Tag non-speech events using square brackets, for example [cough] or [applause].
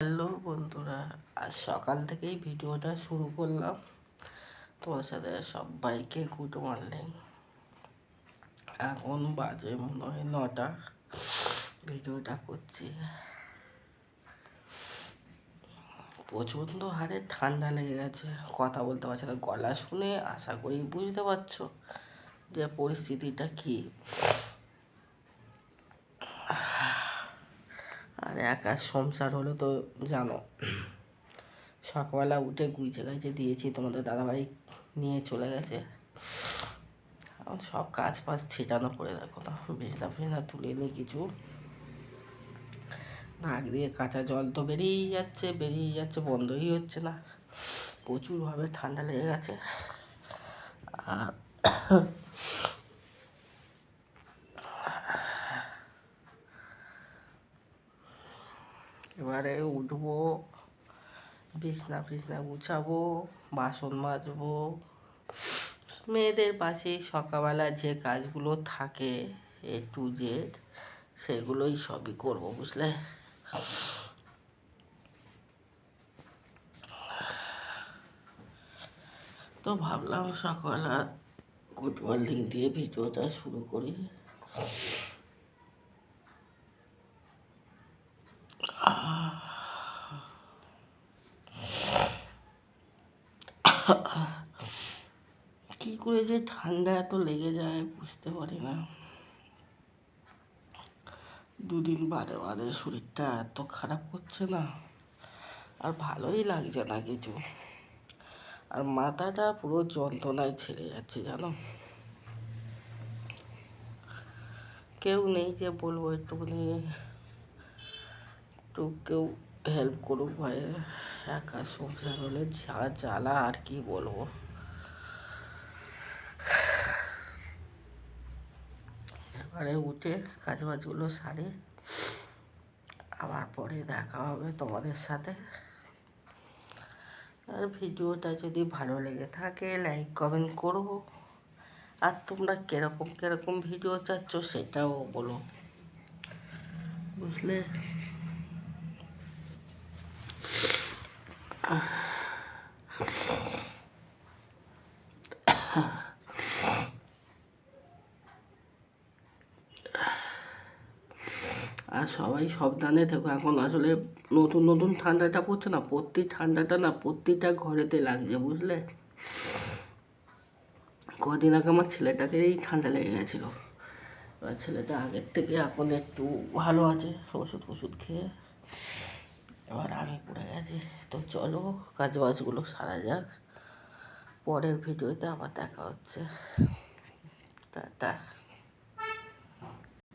Hello বন্ধুরা, আজ সকাল থেকেই ভিডিওটা শুরু করলাম। তোমার সাথে সবাইকে গুড মর্নিং এখন বাজে মনে হয় নটা, ভিডিওটা করছি। প্রচণ্ড হারে ঠান্ডা লেগে গেছে, কথা বলতে পারছি না, গলা শুনে আশা করি বুঝতে পারছ যে পরিস্থিতিটা কী। আর একা সংসার হলো তো জানো। সকালবেলা উঠে গুইছে গাইছে দিয়েছি, তোমাদের দাদাভাই নিয়ে চলে গেছে। এখন সব কাজ ফাজ ছেটানো করে দেখো না বিছনা ফিছনা তুলে নিই কিছু। নাক দিয়ে কাঁচা জল তো বেরিয়েই যাচ্ছে বেরিয়ে যাচ্ছে, বন্ধই হচ্ছে না। প্রচুরভাবে ঠান্ডা লেগে গেছে। আর এবারে উঠবো, বিছনা ফিছনা গুছাবো, বাসন মাজবো। মেয়েদের পাশে সকালবেলা যে কাজগুলো থাকে এ টু জেড সেগুলোই সবই করব, বুঝলে? তো ভাবলাম সকালবেলা গুড মর্নিং দিয়ে ভিডিওটা শুরু করি। [laughs] কি করে যে ঠান্ডা এত লেগে যায় বুঝতে পারি না। দুদিন বাদে বাদে শরীরটা এত খারাপ করছে না, আর ভালোই লাগছে না কিছু। আর মাথাটা পুরো যন্ত্রণায় ছেড়ে যাচ্ছে জানো। কেউ নেই যে বলব একটুখানি, একটু কেউ হেল্প করুক ভাই একা সংসার হলে যা জ্বালা আর কি বলব? এবারে উঠে কাজ বাজগুলো সারে, আবার পরে দেখা হবে তোমাদের সাথে। আর ভিডিওটা যদি ভালো লেগে থাকে লাইক কমেন্ট করো। আর তোমরা কীরকম কীরকম ভিডিও চাচ্ছ সেটাও বলো। বুঝলে? আর সবাই সাবধানে থেকো। এখন আসলে নতুন নতুন ঠান্ডাটা পড়ছে না, প্রতি ঠান্ডাটা না প্রতিটা ঘরেতে লাগছে, বুঝলে? কদিন আগে আমার ছেলেটাকে এই ঠান্ডা লেগে গেছিল। এবার ছেলেটা আগের থেকে এখন একটু ভালো আছে ওষুধ ওষুধ খেয়ে। এবার আমি পড়ে গেছি। তো চলো কাজ বাজগুলো সারা যাক। পরের ভিডিওতে আবার দেখা হচ্ছে। টাটা।